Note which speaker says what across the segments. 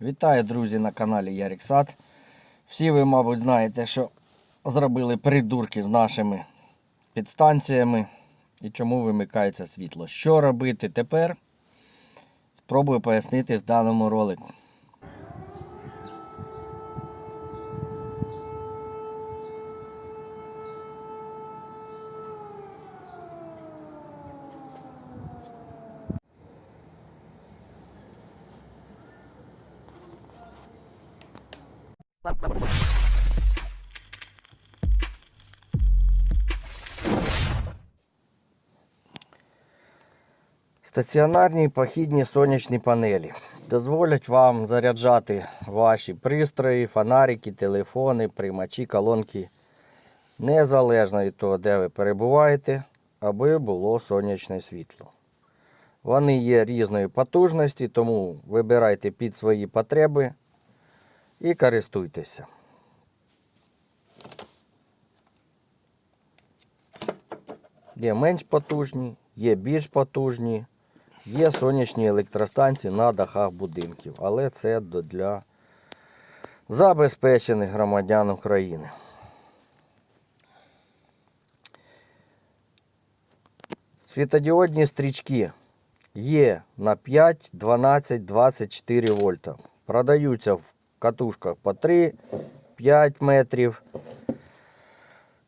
Speaker 1: Вітаю, друзі, на каналі Ярік Сад. Всі ви, мабуть, знаєте, що зробили придурки з нашими підстанціями і чому вимикається світло. Що робити тепер? Спробую пояснити в даному ролику. Стаціонарні похідні сонячні панелі дозволять вам заряджати ваші пристрої, фонарики, телефони, приймачі, колонки незалежно від того, де ви перебуваєте, аби було сонячне світло. Вони є різної потужності, тому вибирайте під свої потреби і користуйтеся. Є менш потужні, є більш потужні, є сонячні електростанції на дахах будинків, але це для забезпечених громадян України. Світодіодні стрічки є на 5, 12, 24 вольта. Продаються в катушках по 3, 5 метрів.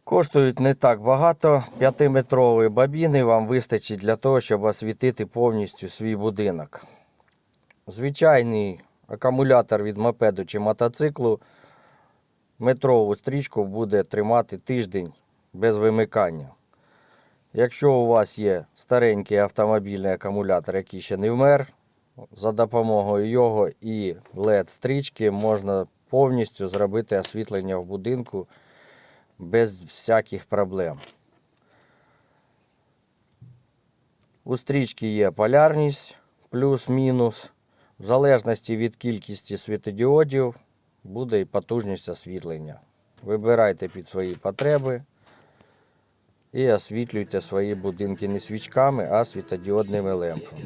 Speaker 1: Коштують не так багато. 5-метрової бобіни вам вистачить для того, щоб освітити повністю свій будинок. Звичайний акумулятор від мопеду чи мотоциклу метрову стрічку буде тримати тиждень без вимикання. Якщо у вас є старенький автомобільний акумулятор, який ще не вмер, за допомогою його і LED-стрічки можна повністю зробити освітлення в будинку без всяких проблем. У стрічки є полярність плюс-мінус. В залежності від кількості світодіодів буде і потужність освітлення. Вибирайте під свої потреби і освітлюйте свої будинки не свічками, а світодіодними лампами.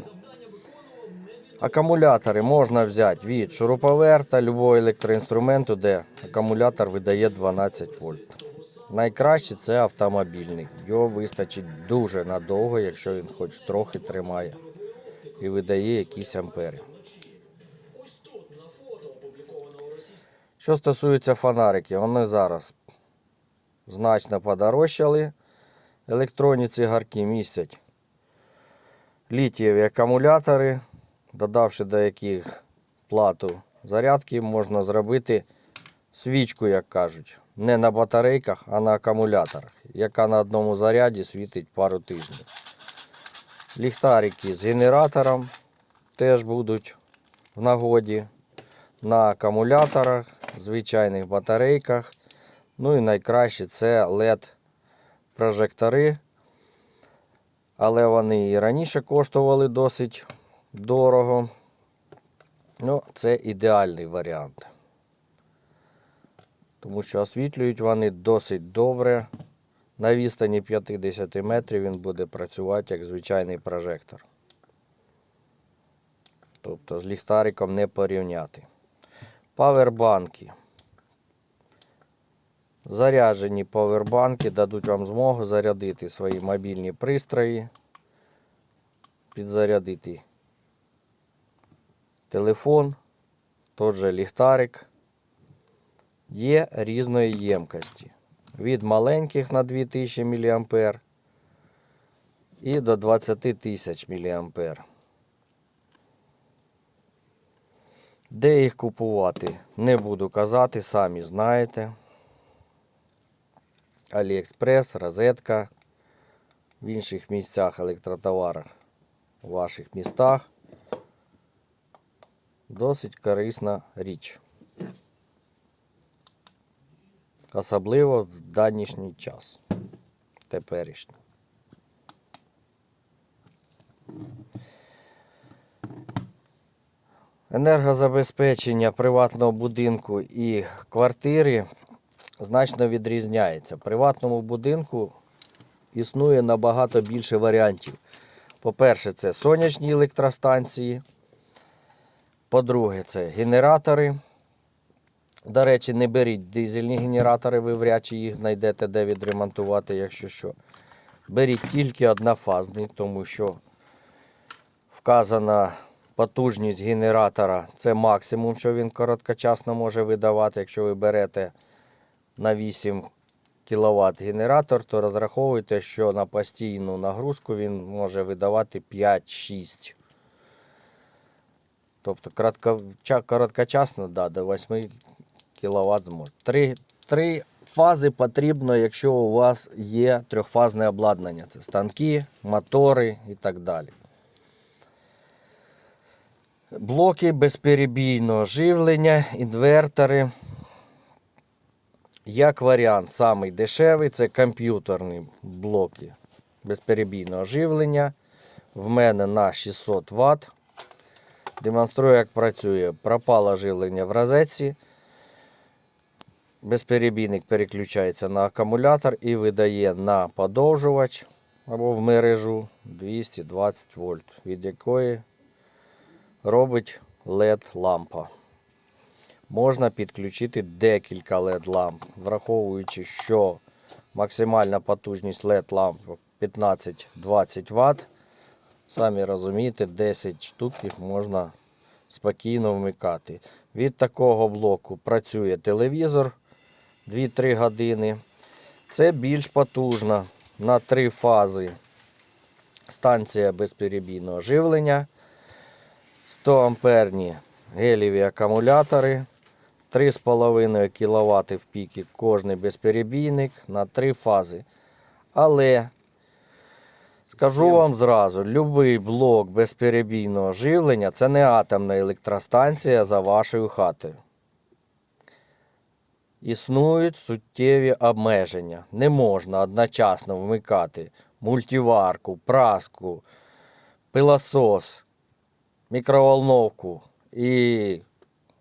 Speaker 1: Акумулятори можна взяти від шуруповерта, любого електроінструменту, де акумулятор видає 12 вольт. Найкраще це автомобільний. Його вистачить дуже надовго, якщо він хоч трохи тримає і видає якісь ампери. Що стосується фонариків, вони зараз значно подорожчали. Електронні цигарки містять літієві акумулятори, додавши до яких плату зарядки, можна зробити свічку, як кажуть, не на батарейках, а на акумуляторах, яка на одному заряді світить пару тижнів. Ліхтарики з генератором теж будуть в нагоді на акумуляторах, звичайних батарейках. Ну і найкраще це LED прожектори. Але вони і раніше коштували досить дорого. Ну, це ідеальний варіант. Тому що освітлюють вони досить добре. На відстані 50 метрів він буде працювати як звичайний прожектор. Тобто з ліхтариком не порівняти. Павербанки. Заряджені павербанки дадуть вам змогу зарядити свої мобільні пристрої, підзарядити телефон, тот же ліхтарик. Є різної ємкості. Від маленьких на 2000 мА і до 20 тисяч мА. Де їх купувати? Не буду казати, самі знаєте. Аліекспрес, розетка, в інших місцях електротоварах у ваших містах. Досить корисна річ. Особливо в данішній час. Теперішній. Енергозабезпечення приватного будинку і квартири значно відрізняється. В приватному будинку існує набагато більше варіантів. По-перше, це сонячні електростанції. По-друге, це генератори. До речі, не беріть дизельні генератори, ви вряд чи їх знайдете де відремонтувати, якщо що. Беріть тільки однофазний, тому що вказана потужність генератора це максимум, що він короткочасно може видавати. Якщо ви берете на 8 кВт генератор, то розраховуйте, що на постійну нагрузку він може видавати 5-6. Тобто короткоча- короткочасно да, до 8 кВт зможе. Три, три фази потрібно, якщо у вас є трьохфазне обладнання. Це станки, мотори і так далі. Блоки безперебійного живлення, інвертори. Як варіант, самий дешевий це комп'ютерні блоки безперебійного живлення. В мене на 600 Вт. Демонструю, як працює. Пропало живлення в розетці. Безперебійник переключається на акумулятор і видає на подовжувач або в мережу 220 вольт, від якої робить LED лампа. Можна підключити декілька LED ламп, враховуючи, що максимальна потужність LED ламп 15-20 Вт. Самі розумієте, 10 штук їх можна спокійно вмикати. Від такого блоку працює телевізор 2-3 години. Це більш потужна на 3 фази станція безперебійного живлення. 100 амперні геліві акумулятори. 3,5 кВт в піки кожний безперебійник на 3 фази. Але скажу вам зразу, будь-який блок безперебійного живлення це не атомна електростанція за вашою хатою. Існують суттєві обмеження. Не можна одночасно вмикати мультиварку, праску, пилосос, мікроволновку і